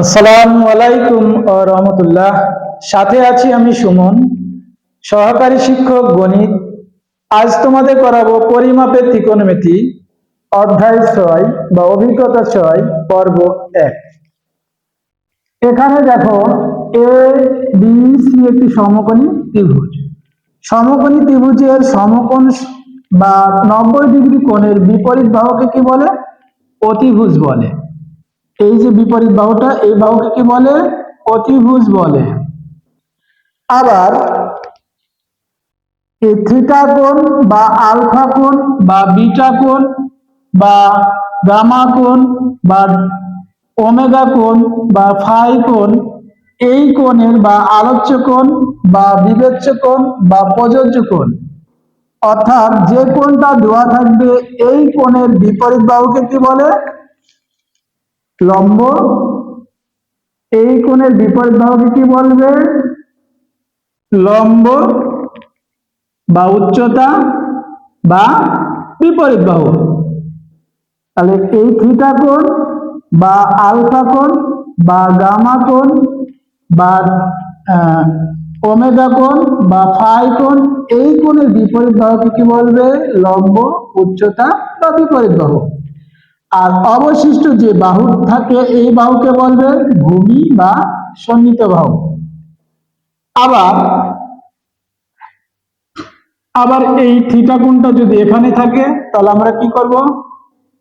আসসালামু আলাইকুম ও রহমতুল্লাহ। সাথে আছি আমি সুমন, সহকারী শিক্ষক গণিত। আজ তোমাদের করাবো পরিমাপের ত্রিকোণমিতি, অধ্যায় ছয় বা অভিজ্ঞতা ছয়, পর্ব এক। এখানে দেখো এ বি সি একটি সমকোণী ত্রিভুজ। সমকোণী ত্রিভুজের সমকোণ বা নব্বই ডিগ্রি কোণের বিপরীত বাহুকে কি বলে? অতিভুজ বলে। এই যে বিপরীত বাহুটা, এই বাহুকে কি বলে? অতিভুজ বলে। আবার এই থিটা কোণ বা আলফা কোণ বা বিটা কোণ বা গামা কোণ বা ওমেগা কোণ বা ফাই কোণ, এই কোণের বা আলোচ্য কোণ বা বিবেচ্য কোণ বা প্রযোজ্য কোণ। অর্থাৎ যে কোণটা দেওয়া থাকবে, এই কোণের বিপরীত বাহুকে কি বলে? লম্ব। এই কোণের বিপরীত বাহুকে কি বলবে? লম্ব বা উচ্চতা বা বিপরীত বাহু। তাহলে এই থিটা কোণ বা আলফা কোণ বা গামা কোণ বা ওমেগা কোণ বা ফাই কোণ, এই কোণের বিপরীত বাহুকে কি বলবে? লম্ব, উচ্চতা বা বিপরীত বাহু। আর অবশিষ্ট যে বাহু থাকে, এই বাহুকে বলবে ভূমি বা সন্নিহিত বাহু। আবার আবার এই থিটা কোণটা যদি এখানে থাকে, তাহলে আমরা কি করব?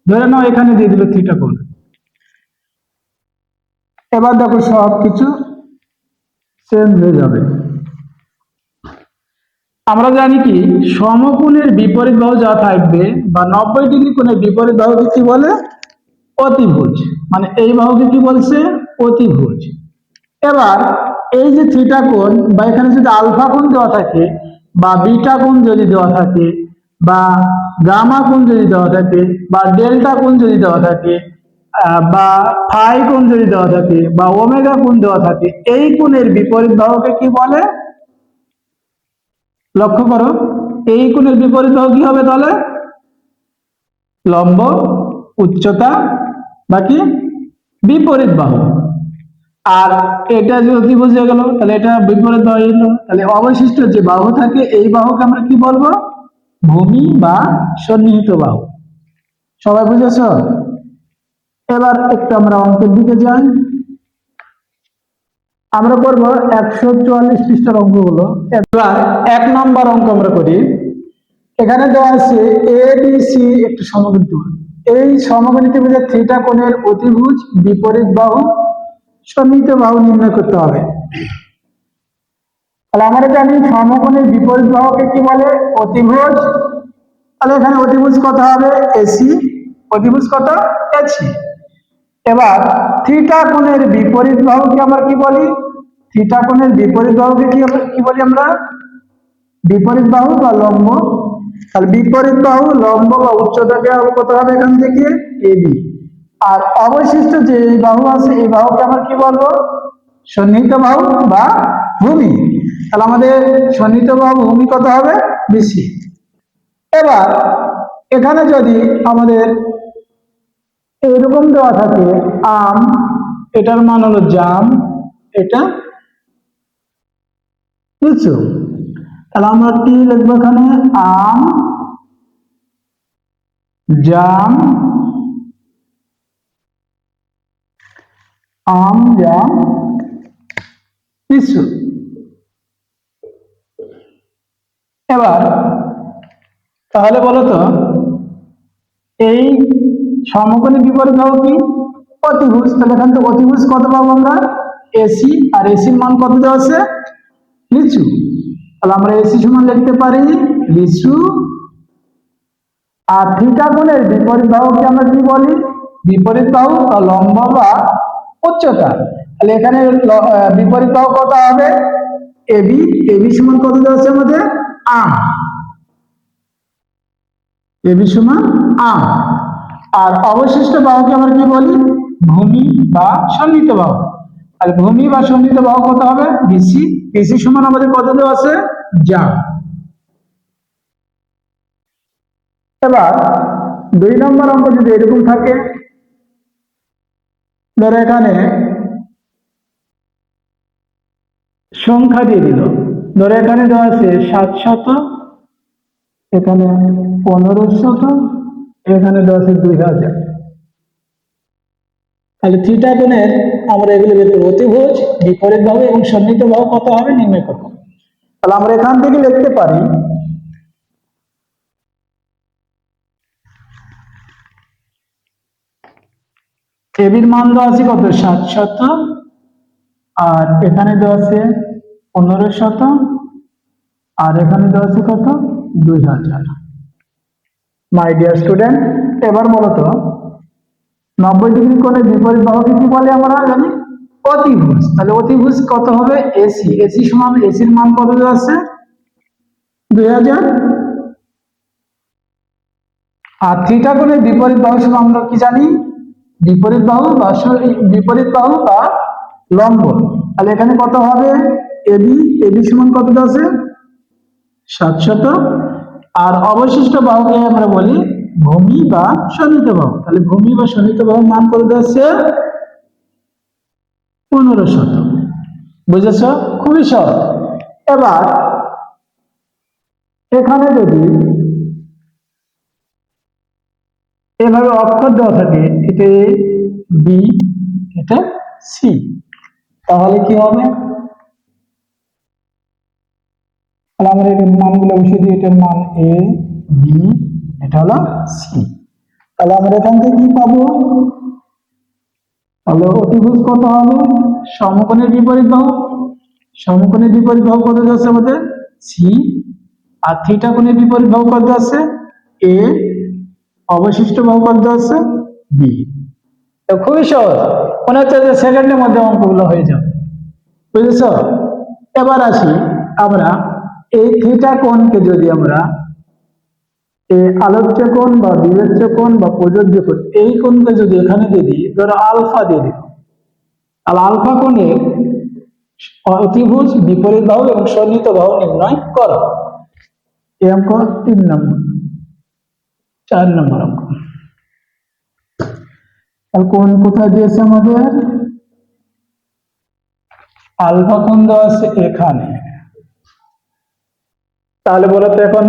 ধরে নাও এখানে দিয়ে দিল থিটা কোণ। এবার দেখো সব কিছু চেঞ্জ হয়ে যাবে। আমরা জানি কি, সমকোণের বিপরীত বাহু যা থাকবে বা নব্বই ডিগ্রি কোণের বিপরীত বাহুকে কি বলে? অতিভুজ। মানে এই বাহুকে কি বলছে? অতিভুজ। এবার এই যে থিটা কোণ বা এখানে যদি আলফা কোণ দেওয়া থাকে বা বিটা কোণ যদি দেওয়া থাকে বা গামা কোণ যদি দেওয়া থাকে বা ডেল্টা কোণ যদি দেওয়া থাকে বা ফাই কোণ যদি দেওয়া থাকে বা ওমেগা কোণ দেওয়া থাকে, এই কোণের বিপরীত বাহুকে কি বলে? লক্ষ্য করো, এই কোণের বিপরীত কি হবে তাহলে? লম্ব, উচ্চতা, বাকি বিপরীত বাহু। আর এটা যে অতিভুজ হয়ে গেল, তাহলে এটা বিপরীত এলো তাহলে অবশিষ্ট যে বাহু থাকে, এই বাহুকে আমরা কি বলব? ভূমি বা সন্নিহিত বাহু। সবাই বুঝেছ? এবার একটু আমরা অঙ্কের দিকে যাই। আমরা করব একশো চুয়াল্লিশ পৃষ্ঠার অঙ্কগুলো। এবার এক নম্বর অঙ্ক আমরা করি। এখানে দেওয়া আছে এ বি সি একটি ত্রিভুজ। এই সমকোণী ত্রিভুজের থিটা কোণের অতিভুজ বিপরীত বাহু, সন্নিহিত বাহু নির্ণয় করতে হবে। তাহলে আমরা জানি সমকোণের বিপরীত বাহুকে কি বলে? অতিভুজ। তাহলে এখানে অতিভুজ কত হবে? এসি অতিভুজ কত? এসি এবার থিটা কোণের বিপরীত বাহুকে আমরা কি বলি? থিটা কোণের বিপরীত বাহুকে কি কি বলি আমরা? বিপরীত বাহু বা লম্ব। তাহলে বিপরীত বাহু, লম্ব বা উচ্চতাকে কত হবে এখান থেকে? এবি আর অবশিষ্ট যে বাহু আছে, এই বাহুকে আমরা কি বলব? সন্নিহিত বাহু বা ভূমি। তাহলে আমাদের সন্নিহিত বাহু, ভূমি কত হবে? বেশি এবার এখানে যদি আমাদের এরকম দেওয়া থাকে, আম, এটার মান হলো জাম, এটা লিচু। তাহলে আমরা কি লিখব এখানে? আম, জাম আম, জাম, লিচু। এবার, তাহলে বলো তো, এই সমকোণী বিপরীত বাহু কি? অতিভুজ। তাহলে এখান থেকে অতিভুজ কত পাবো আমরা? এসি আর এসির মান কত দেওয়া আছে? লিচু। তাহলে আমরা এসি সমান লিখতে পারি লিচু। আর থিটা কোণের বিপরীত বাহুকে আমরা কি বলি? বিপরীত বাহু বা লম্ব বা উচ্চতা। তাহলে এখানে বিপরীত বাহু কত হবে? এবি এবি সমান কত দেওয়া আছে আমাদের? আম এবি সমান আম আর অবশিষ্ট বাহুকে আমরা কি বলি? ভূমি বা সন্নিহিত বাহু। আর ভূমি বা সন্নিহিত বাহু কত হবে? বিসি বিসি সমান আমাদের কত দেওয়া আছে? যা এবার দুই নম্বর অঙ্ক যদি এরকম থাকে, ধরো এখানে সংখ্যা দিয়ে দিল। ধরো এখানে দেওয়া আছে সাতশত এখানে পনেরো শত এখানে আছে দুই হাজার। তাহলে থিটা কোণের আমরা এগুলো বের করব। অতিভুজ, বিপরীত ভাবে এবং সন্নিহিত ভাব কত হবে? নির্ণয় করব। তাহলে আমরা এখান থেকে লিখতে পারি এবির মান দেওয়া আছে কত? সাত শত আর এখানে দেওয়া আছে পনেরো শত আর এখানে দেওয়া আছে কত? দুই হাজার। মাই ডিয়ার স্টুডেন্ট এবার বলো তো, নব্বই ডিগ্রি কোণের বিপরীত বাহুকে কি বলে আমরা জানি? অতিভুজ। তাহলে অতিভুজ কত হবে? এসি এসি সমান এসির মান কত আছে দুই হাজার। আর থিটা কোণের বিপরীত বাহু সমান আমরা কি জানি? বিপরীত বাহু বা বিপরীত বাহু বা লম্ব। তাহলে এখানে কত হবে? এবি এবি সমান কত আছে সাতশত। আর অবশিষ্ট বাহুকে আমরা বলি ভূমি বা সন্নিহিত বাহু। তাহলে ভূমি বা সন্নিহিত বাহুর কত দেওয়া আছে পনেরো শত বুঝেছ? খুবই সহজ। এবার এখানে যদি এভাবে অক্ষর দেওয়া থাকে এটা বি এটা সি তাহলে কি হবে? তাহলে আমরা এটার মানগুলো বসিয়ে দিই, এটার মান এ বি এটা হলো সি তাহলে আমরা এখান থেকে কি পাবো? তাহলে অতিভুজ কত হবে? সমকোণের বিপরীত বাহু। সমকোণের বিপরীত বাহু কত আছে আমাদের? সি আর থিটা কোণের বিপরীত বাহু কত আছে এ অবশিষ্ট বাহু কত আছে বি তো খুবই সহজ। মনে হচ্ছে যে সেকেন্ডের মধ্যে অঙ্কগুলো হয়ে যাবে। বুঝেছ? এবার আসি আমরা এই থিটা কোণকে যদি আমরা এই আলোচ্য কোণ বা বিবেচ্য কোণ বা প্রযোজ্য কোণ, এই কোণকে যদি এখানে দিয়ে দিই, ধরো আলফা দিয়ে দিই। তাহলে আলফা কোণের অতিভুজ, বিপরীত বাহু এবং সন্নিহিত বাহু নির্ণয় করো। এই অঙ্ক তিন নম্বর। চার নম্বর অঙ্ক। তাহলে কোণ কোথায় দিয়েছে আমাদের? আলফা কোণ দেওয়া আছে এখানে। তাহলে বলতো এখন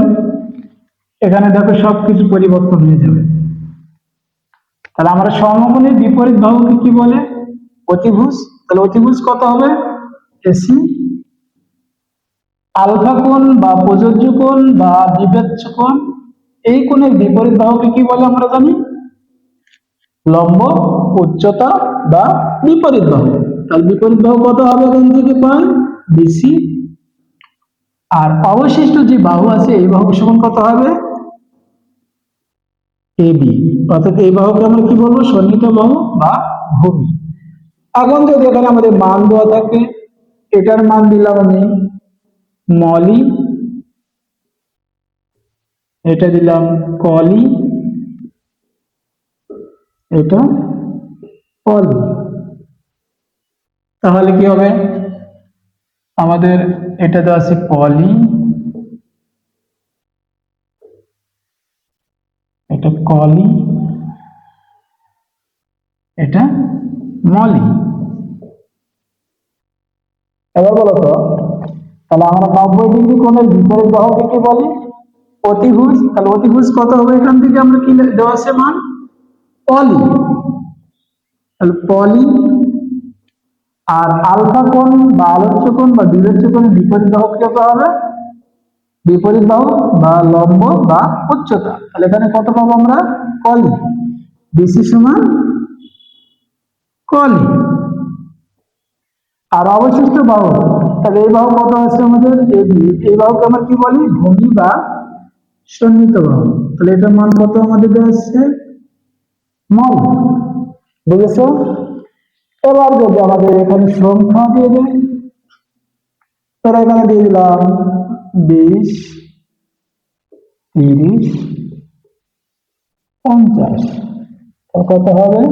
এখানে দেখো সবকিছু পরিবর্তন হয়ে যাবে। তাহলে আমরা সমকোণের বিপরীত বাহুকে কি বলে? অতিভুজ। তাহলে অতিভুজ কত হবে? এসি আলফা কোণ বা প্রযোজ্য কোণ বা বিবেচ্য কোণ, এই কোণের বিপরীত বাহুকে কি বলে আমরা জানি? লম্ব, উচ্চতা বা বিপরীত বাহু। তাহলে বিপরীত বাহু কত হবে এখান থেকে? পাই বিসি আর অবশিষ্ট যে বাহু আছে, এই বাহু সমান কত হবে? এবি অর্থাৎ এই বাহুকে আমরা কি বলব? সন্নিহিত বাহু বা ভূমি। এখন যদি এখানে আমাদের মান দেওয়া থাকে। এটার মান দিলাম আমি মলি। এটা দিলাম কলি এটা পলি। তাহলে কি হবে? আমাদের এটা দেওয়া আছে পলি। এটা কলি। এটা মলি। এবার বলো তো, তাহলে আমরা নব্বই ডিগ্রি কোণের বিপরীত বাহুকে কি বলি? অতিভুজ। তাহলে অতিভুজ কত হবে এখান থেকে আমরা কি দেওয়া আছে মান? পলি। তাহলে পলি আর আলফা কোণ বা আলোচ্য কোণ বা বিবেচ্য কোণের বিপরীত বাহু কত হবে বিপরীত বাহু বা লম্ব বা উচ্চতা। তাহলে এখানে কত পাবো আমরা? কলি। বিসি সমান কলি। আর অবশিষ্ট বাহু, তাহলে এই বাহু কত আছে আমাদের? এই বাহুকে আমরা কি বলি? ভূমি বা সন্নিহিত বাহু। তাহলে এটার মান কত আমাদের দেওয়া আছে মল। বুঝেছ? এবার যদি আমাদের এখানে সংখ্যা দিয়ে দেয় তাহলে এখানে দিয়ে দিলাম বিশ, তিরিশ, পঞ্চাশ। কত হবে?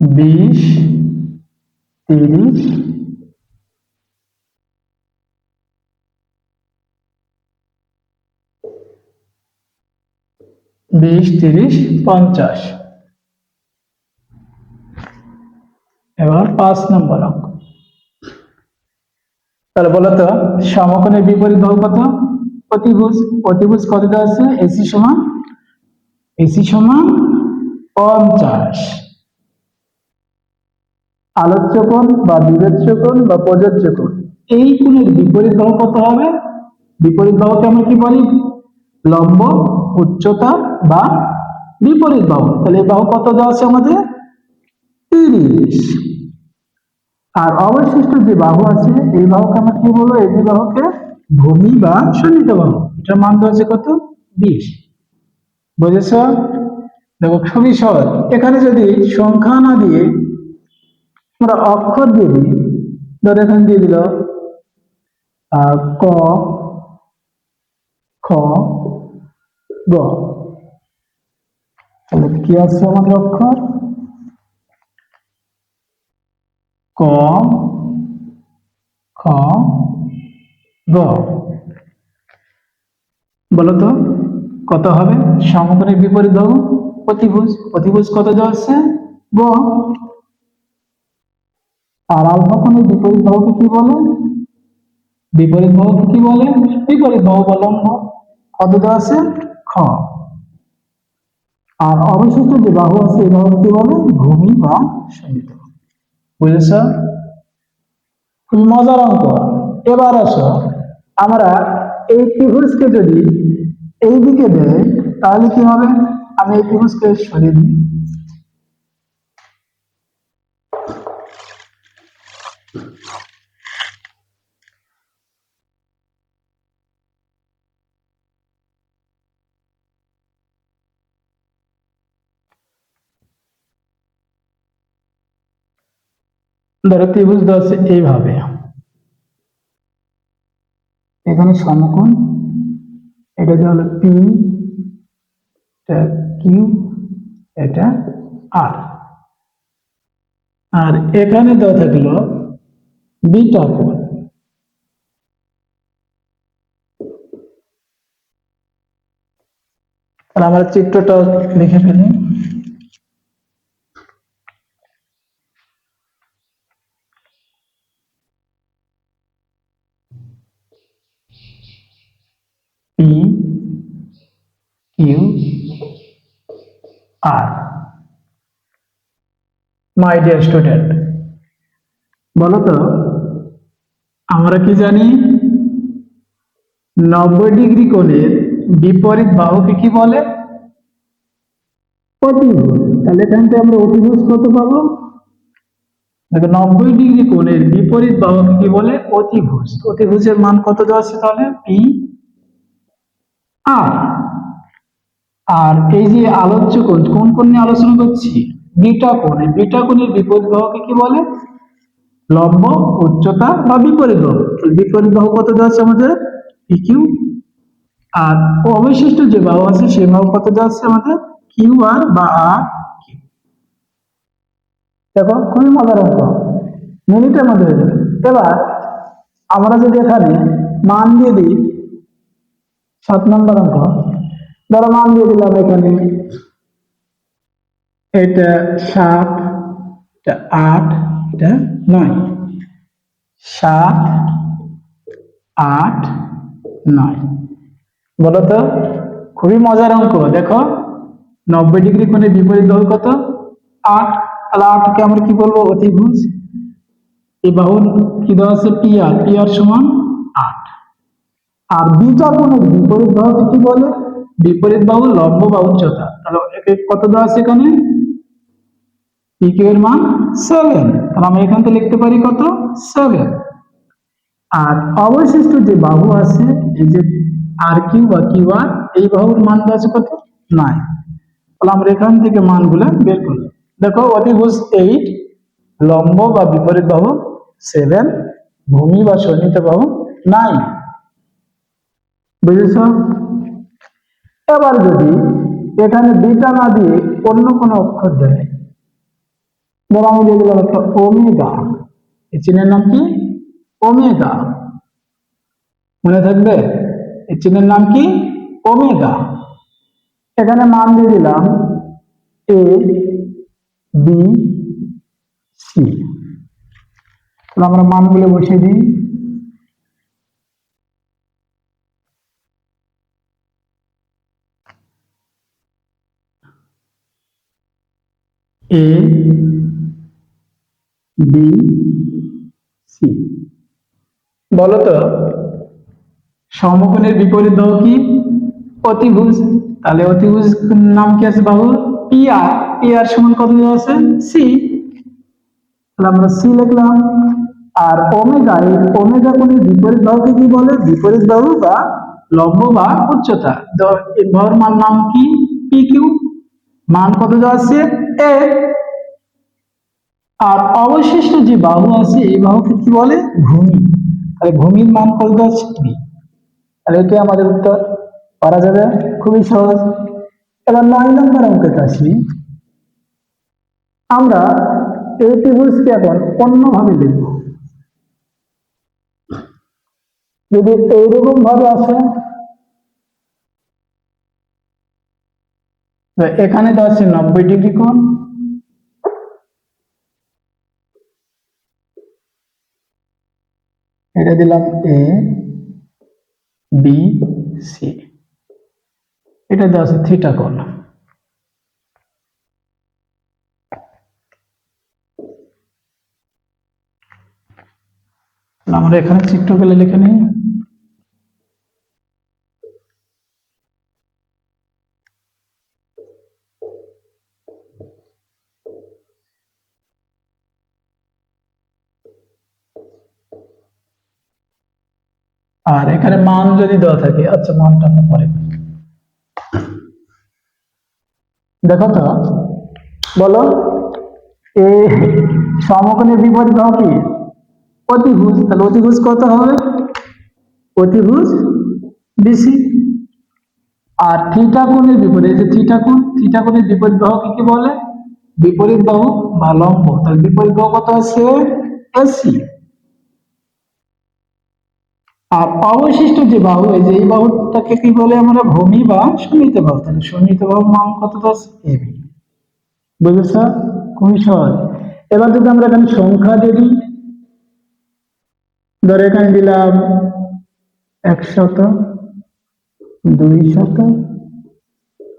বিশ, তিরিশ বিশ তিরিশ, পঞ্চাশ। এবার পাঁচ নম্বর অঙ্ক। তাহলে বলো তো, সমকোণের বিপরীত বাহু কত? কত আছে? এসি সমান এসি সমান পঞ্চাশ। আলোচ্য কোণ বা বিবেচ্য কোণ বা প্রযোজ্য কোণ। এই কোণের বিপরীত বাহু কত হবে? বিপরীত বাহুকে আমরা কি বলি? লম্ব, উচ্চতা বা বিপরীত বাহু। তাহলে এই বাহু কত দেওয়া আছে আমাদের? তিরিশ। আর অবশিষ্ট যে বাহু আছে, এই বাহুকে আমরা কি বলব? এই যে বাহুকে ভূমি বা সন্নিহিত বাহু। এটার মান দেওয়া আছে কত? বিশ। বুঝেছ? দেখো, খুবই সহজ। এখানে যদি সংখ্যা না দিয়ে আমরা অক্ষর দিয়ে দিই, ধর এখানে দিয়ে দিল ক, খ গ। তাহলে কি আছে আমাদের অক্ষর? ক, খ, গ। বলো তো, কত হবে? সমকোণের বিপরীত বাহু অতিভুজ। অতিভুজ কত দেওয়া আছে? গ। আর আলফা বিপরীত বাহুকে কি বলে? বিপরীত বাহুকে কি বলে? বিপরীত বাহু বা লম্ব। কত আছে? খ। আর অবশিষ্ট যে বাহু আছে এই বাহুকে বলে? ভূমি বা সন্নিহিত বুঝেছ? মজার অঙ্ক। এবার আসো। আমরা এই ত্রিভুজকে যদি এই দিকে দেয় তাহলে কি হবে? আমি এই ত্রিভুজকে সরিয়ে দিই। ত্রিভুজ আছে এইভাবে। এখানে সমকোণ, এটা দেওয়া হলো পি এটা কিউ এটা আর আর এখানে দেওয়া থাকল বিটা কোণ আমরা চিত্রটা লিখে ফেলি। R মাই ডিয়ার স্টুডেন্ট বলো তো আমরা কি জানি? নব্বই ডিগ্রি কোণের বিপরীত বাহুকে কি বলে? তাহলে এখান আমরা অতিভুজ কত পাবো? দেখো, নব্বই ডিগ্রি কোণের বিপরীত বাহুকে কি বলে? অতিভুজ। অতিভুজের মান কত দেওয়া আছে তাহলে? পি আর আর এই যে আলোচ্য কোণ, কোন কোণ নিয়ে আলোচনা করছি? বিটা কোণ বিটা কোণের বিপরীত বাহুকে কি বলে? লম্ব, উচ্চতা বা বিপরীত বাহু বিপরীত বাহু কত দেওয়া আছে আমাদের? পিকিউ আর অবশিষ্ট যে বাহু আছে, সেই বাহু কত দেওয়া আছে আমাদের? কিউ আর বা আর কিউ দেখো, খুবই মজার অঙ্ক। মিনিটের মধ্যে হয়ে যাবে। এবার আমরা যদি এখানে মান দিয়ে দিই, সাত নম্বর অঙ্ক। ধরো মান দিয়ে দিলাম এখানে। এটা সাত, এটা আট, এটা নয়। সাত, আট, নয়। বলো তো, খুবই মজার অঙ্ক। দেখো, নব্বই ডিগ্রি কোণে বিপরীত বাহু কত? আট। তাহলে আটকে আমরা কি বলব? অতিভুজ। এই বাহুর কি দেওয়া আছে? পি আর পি আর সমান আট। আর বিটা কোণের বিপরীত বাহুকে কি বলে? বিপরীত বাহু লম্ব বা উচ্চতা তাহলে কত দেওয়া আছে এখানে? পিকিউ এর মান? সেভেন তাহলে আমরা এখান থেকে লিখতে পারি কত? সেভেন আর অবশিষ্ট যে বাহু আছে, এই যে আর কিউ বা কিউ আর, এই বাহুর মান আছে কত? নয় তাহলে আমরা এখান থেকে মানগুলো বের করলাম। দেখো অতিভুজ এইট লম্ব বা বিপরীত বাহু সেভেন ভূমি বা সন্নিহিত বাহু নাইন বুঝেছ? এবার যদি এখানে বিটা না দিয়ে অন্য কোনো অক্ষর দেয় ধর আমি দিয়ে দিলাম একটা ওমেগা। এই চিহ্নের নাম কি? ওমেগা। মনে থাকবে? নাম কি? ওমেগা। এখানে মান দিয়ে দিলাম এ, বি, সি। আমরা মানগুলো বসিয়ে দিই। এ বি সি বলো তো, সমকোণের বিপরীত বাহু কি? অতিভুজ। তাহলে অতিভুজ নাম কি আছে বাহু পি আর সমান কত দেওয়া আছে? সি তাহলে আমরা সি লিখলাম। আর ওমেগা, এই ওমেগা কোণের বিপরীত বাহুকে কি বলে? বিপরীত বাহু বা লম্ব বা উচ্চতা। বাহুর মান নাম কি? পি কিউ মান কত দেওয়া আছে? এ, আর অবশিষ্ট যে বাহু আছে, এই বাহুকে কি বলে? ভূমি। তাহলে ভূমির মান কত আছে? বি তাহলে এটাই আমাদের উত্তর করা যাবে। খুবই সহজ। এবার নয় নম্বর অঙ্কেতে আসি আমরা এই ত্রিভুজকে এখন অন্যভাবে লিখব যদি এইরকম ভাবে আসে তো এখানে তো আছে নব্বই ডিগ্রি কোণ। এটা দিলাম এ বি সি এটা দেওয়া আছে থিটা কোণ। আমরা এখানে চিত্রগুলো লিখে নিই। আর এখানে মান যদি দেওয়া থাকে আচ্ছা মানটা আমরা পরে দেখো তো, বলো, এ সমকোণের বিপরীত বাহু কি? অতিভুজ, তাহলে অতিভুজ কত হবে? অতিভুজ বিসি আর থিটা কোণের বিপরীত যে থিটা কোণ থিটা কোণের বিপরীত বাহুকে কি বলে? বিপরীত বাহু বা লম্ব। তাহলে বিপরীত বাহু কত আছে? এসি আর অবশিষ্ট যে বাহু, এই যে এই বাহুটাকে কি বলে আমরা? ভূমি বা সমিত বাহু। তাহলে সমিত বাহুর মান কত? দশ এবি বুঝেছ? খুবই সহজ। এবার যদি আমরা এখানে সংখ্যা দিয়ে দিই, ধরো এখানে দিলাম একশত দুই শত,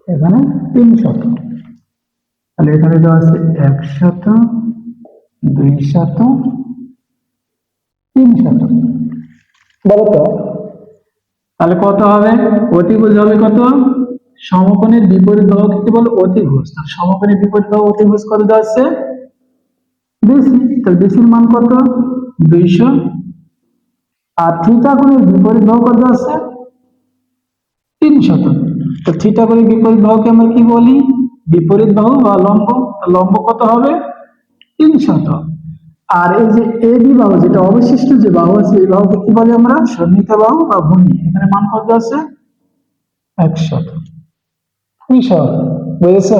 এখানে তিন শত। তাহলে এখানে দেওয়া আছে একশত দুই শত, তিন শত। বলো তো তাহলে কত হবে? অতিভুজ হবে কত? সমকোণের বিপরীত বাহু কি বলে অতিভুজ? তাহলে সমকোণের বিপরীত বাহু অতিভুজ কত আছে? বেশি। তাহলে বেশির মান কত? দুইশো। আর থিটা কোণের বিপরীত বাহু কত আছে? তিনশত তো থিটা কোণের বিপরীত বাহুকে আমরা কি বলি? বিপরীত বাহু বা লম্ব। লম্ব কত হবে? তিনশত আর এই যে এ বি বাহু যেটা অবশিষ্ট যে বাহু আছে, এই বাহুকে কি বলি আমরা? সন্নিহিত বাহু বা ভূমি। এখানে মান কত আছে? একশত। খুবই বুঝেছ?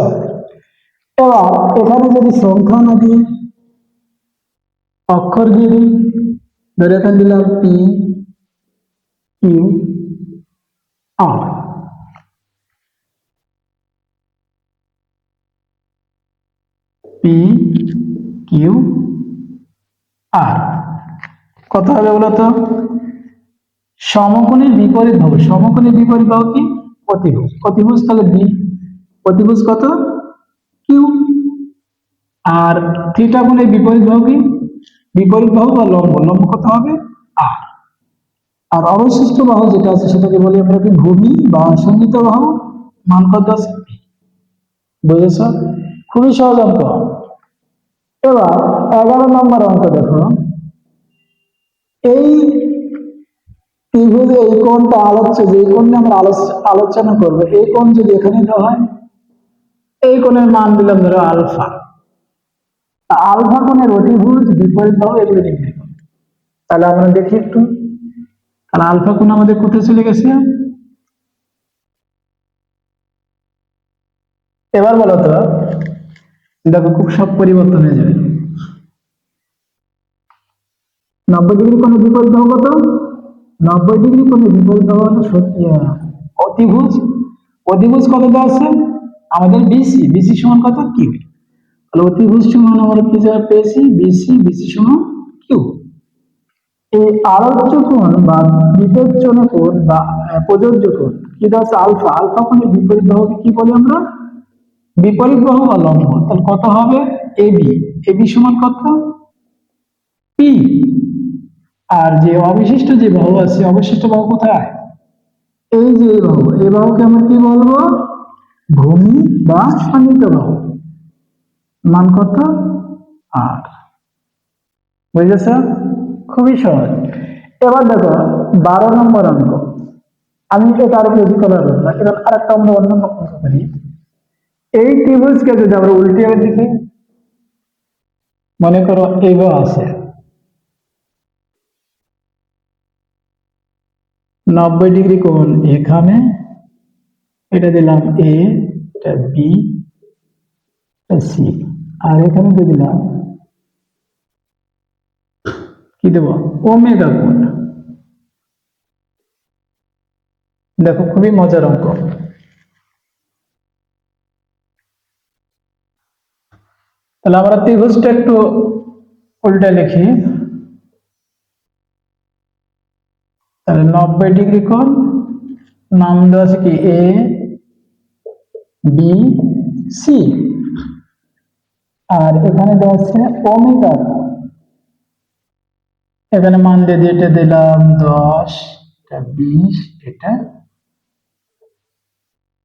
এবার এখানে যদি সংখ্যা না দিই, অক্ষর দিয়ে দিই, ধরে এখানে দিলাম P, Q, R. P, Q R কত হবে বলতো? সমকোণের বিপরীত বাহু সমকোণের বিপরীত বাহু কি? অতিভুজ। অতিভুজ তাহলে বি অতিভুজ কত? কিউ আর থিটা কোণের বিপরীত বাহু কি? বিপরীত বাহু বা লম্ব। লম্ব কত হবে? আর আর অবশিষ্ট বাহু যেটা আছে সেটাকে বলি আমরা কি? ভূমি বা সন্নিহিত বাহু। মান কত আছে? বুঝেছ? খুবই সহজ অঙ্ক। এবার এগারো নম্বর অঙ্ক দেখো। এই এই কোণটা আলোচ্য, যে কোণ আমরা আলোচনা করব। এই কোণ যদি এখানে দেওয়া হয়, এই কোণের মান দিলাম ধরো আলফা। আলফা কোণের অতিভুজ বিপরীত বাহু এগুলো নির্ণয় করো। তাহলে আমরা দেখি একটু। তাহলে আলফা কোণ আমাদের কোথায় চলে গেছে? এবার বলো তো দেখো খুব সব পরিবর্তন হয়ে যাবে। নব্বই ডিগ্রি কোণের বিপরীত বাহু কত? নব্বই ডিগ্রি কোণের বিপরীত বাহু হলো সত- অতিভুজ। অতিভুজ কত দেওয়া আছে? আমাদের বিসি। বিসি সমান কত? কিউ। তাহলে অতিভুজ সমান আমরা কি পেয়েছি? বিসি বিসি সমান কিউ। এই আলোচ্য কোণ বা বিপজ্জনক কোণ বা প্রযোজ্য কোণ, কি দেওয়া আছে? আলফা। আলফা কোণের বিপরীত বাহুকে কি বলি আমরা? বিপরীত বাহু বা লম্ব। তাহলে কত হবে? A B. এ বি সমান কত? পি। আর যে অবশিষ্ট যে বাহু আছে অবশিষ্ট বাহু কোথায়? এই যে বাহু। এই বাহুকে আমরা কি বলব? ভূমি বা সন্নিহিত বাহু। মান কত? আট। বুঝেছ? খুবই সহজ। এবার দেখো, বারো নম্বর অঙ্ক। আমি এটা আরও বেশি করার না এবার আরেকটা আমরা অন্য করি। এই ত্রিভুজকে যদি আমরা উল্টে দেখি, মনে করো এইভাবে আছে। নব্বই ডিগ্রি কোণ এখানে, এটা দিলাম এ এটা বি সি আর এখানে দিয়ে দিলাম, কি দেব? ওমেগা কোণ। দেখো, খুবই মজার অঙ্ক। তাহলে আমরা ত্রিভুজটা একটু উল্টে লিখি। তাহলে নব্বই ডিগ্রি কোণ, নাম দেওয়া আছে কি? এ বি সি আর এখানে দেওয়া আছে ওমেগা। এখানে মান দিয়ে দিয়ে এটা দিলাম দশ, এটা বিশ, এটা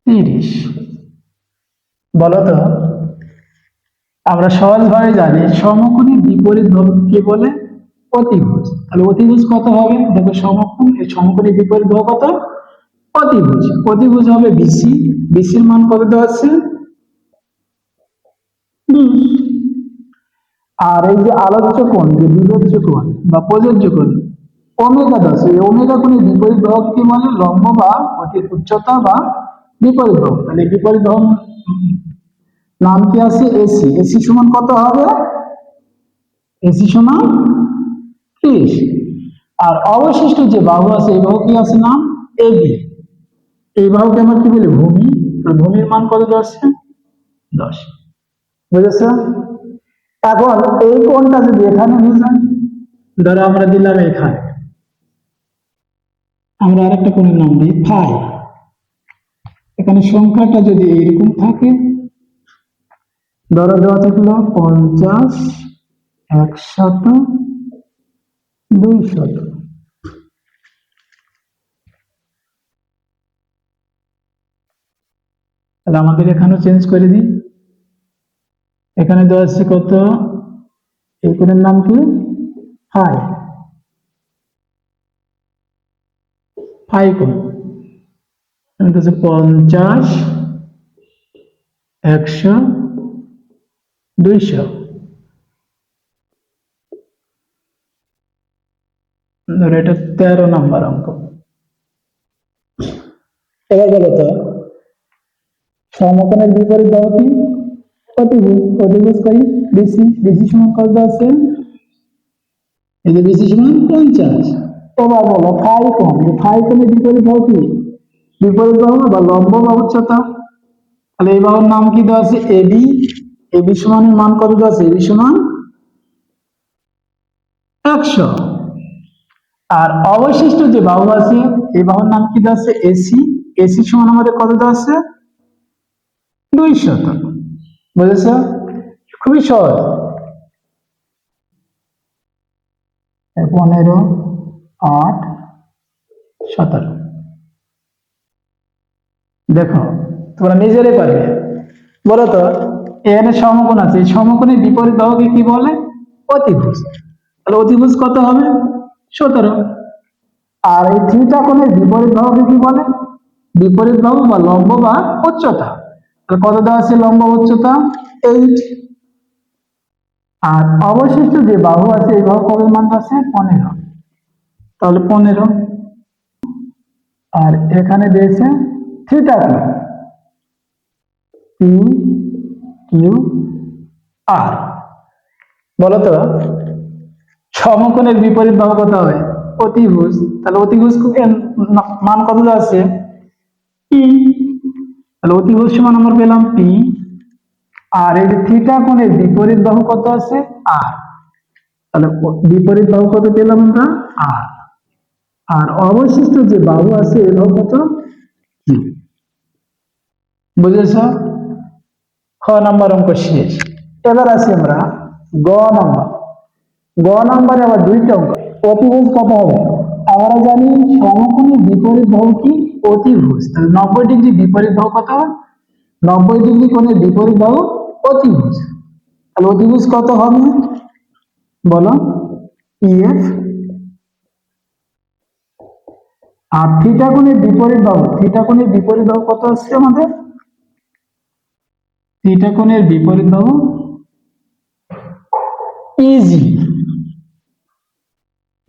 তিরিশ। বলো তো। আমরা সহজভাবে জানি সমকোণী বিপরীত কি বলে? অতিভুজ। তাহলে অতিভুজ কত হবে? দেখো সমকোণ, এই সমকোণী বিপরীত বাহু কত? অতিভুজ। অতিভুজ হবে বিসি। বিসির মান কত দেওয়া আছে? আর এই যে আলোচ্য কোণ, যে বিবেচ্য কোণ বা প্রযোজ্য কোণ, ওমেগা দশ এই ওমেগা কোণের বিপরীত বাহু কি বলে লম্ব বা অতি উচ্চতা বা বিপরীত বাহু তাহলে বিপরীত বাহু নাম কি আছে? এসি। এসি সমান কত হবে? এসি সমান ত্রিশ। আর অবশিষ্ট যে বাহু আছে, এই বাহু কি আছে নাম? এবি এই বাহুকে আমরা কি বলি? ভূমি। ভূমির মান কত দশ দশ। বুঝেছ এখন এই কোণটা যদি এখানে হয়ে যায় ধরো আমরা দিলাম এখানে। আমরা আরেকটা কোণের নাম দিই ফাই। এখানে সংখ্যাটা যদি এইরকম থাকে ধরো দেওয়া থাকল পঞ্চাশ, একশত, দুইশত। তাহলে আমাদের এখানেও চেঞ্জ করে দিই। এখানে দেওয়া আছে কত? কোণের নাম কি? ফাই। ফাই এখানে পঞ্চাশ একশো দুইশো। এটা তেরো নাম্বার অঙ্ক। এবার বলো তো, সমকোণের বিপরীত দাও কি? কই? সমান কত আছে? এই যে সমান পঞ্চাশ। এবার বলো, ফাই ফাই বিপরীত দাও কি? বিপরীত বাহু বা লম্ব বা উচ্চতা। তাহলে এই বাহুর নাম কি দেওয়া আছে? এবি এবি সমানের মান কত আছে? সমান একশো। আর অবশিষ্ট যে বাহু আছে, এই বাহুর নাম কি আছে? এসি। এসি সমান আমাদের কত আছে? দুইশত বুঝেছ? খুবই সহজ। পনেরো, আট সতেরো দেখো, তোমরা নিজেরাই পারবে। বলো তো এখানে সমকোণ আছে। এই সমকোণের বিপরীত বাহুকে কি বলে? অতিভুজ। তাহলে অতিভুজ কত হবে? সতেরো। আর এই থিটা কোণের বিপরীত বাহুকে কি বলে? বিপরীত বাহু বা লম্ব বা উচ্চতা। তাহলে কত দেওয়া আছে লম্ব উচ্চতা? এইট আর অবশিষ্ট যে বাহু আছে, এই বাহু কবের মান আছে? পনেরো। তাহলে পনেরো। আর এখানে দিয়েছে থিটা কোণ। Q R. বলো তো, সমকোণের বিপরীত বাহু কত হবে? অতিভুজ। তাহলে অতিভুজ মান কত আছে? পি। তাহলে অতিভুজ সমান আমরা পেলাম পি। আর এই থিটা কোণের বিপরীত বাহু কত আছে? আর। তাহলে বিপরীত বাহু কত পেলাম আমরা? আর। আর অবশিষ্ট যে বাহু আছে এর কত? বুঝেছ? খ নম্বর অঙ্ক শেষ। এবার আসি আমরা গ নম্বর। গ নম্বরে আবার দুইটা অঙ্ক। অতিভুজ কত হবে? আমরা জানি সমকোণের বিপরীত বাহু কি? অতিভুজ। তাহলে নব্বই ডিগ্রি বিপরীত বাহু কত হবে? নব্বই ডিগ্রি কোণের বিপরীত বাহু অতিভুজ। তাহলে অতিভুজ কত হবে? বলো। ইএফ আর থিটা কোণের বিপরীত বাহু থিটা কোণের বিপরীত বাহু কত আসছে আমাদের? থিটা কোণের বিপরীত বাহু ইজি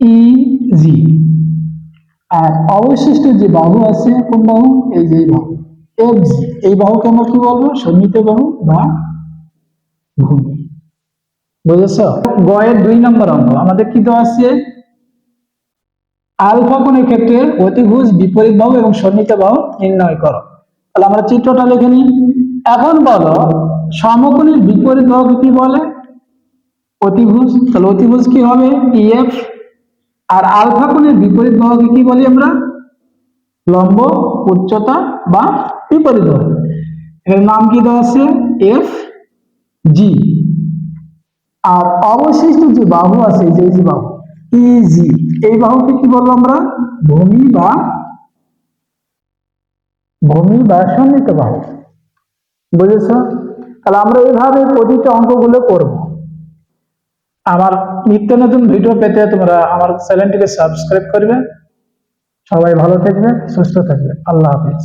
ইজি আর অবশিষ্ট যে বাহু আছে, কোন বাহু? এই যে বাহু। এই বাহুকে আমরা কি বলব? সন্নিহিত বাহু বা ভূমি। বুঝেছ? গয়ের দুই নম্বর অঙ্ক আমাদের কি দেওয়া আছে? আলফা কোণের ক্ষেত্রে অতিভুজ বিপরীত বাহু এবং সন্নিহিত বাহু নির্ণয় করো। তাহলে আমরা চিত্রটা লিখে নিই। এখন বলো, সমকোণের বিপরীত বাহুকে কি বলে? অতিভুজ, তাহলে অতিভুজ কি হবে? ইএফ আর আলফা কোণের বিপরীত বাহুকে কি বলি আমরা? লম্ব, উচ্চতা বা বিপরীত এর নাম কি দেওয়া আছে? এফ জি আর অবশিষ্ট যে বাহু আছে, যে যে বাহু ইজি এই বাহুকে কি বলব আমরা? ভূমি বা ভূমি বা সন্নিহিত বাহু। বুঝেছ? তাহলে আমরা এইভাবে প্রতিটা অঙ্কগুলো করব। আমার নিত্য নতুন ভিডিও পেতে তোমরা আমার চ্যানেলটিকে সাবস্ক্রাইব করবে। সবাই ভালো থাকবে, সুস্থ থাকবে। আল্লাহ হাফিজ।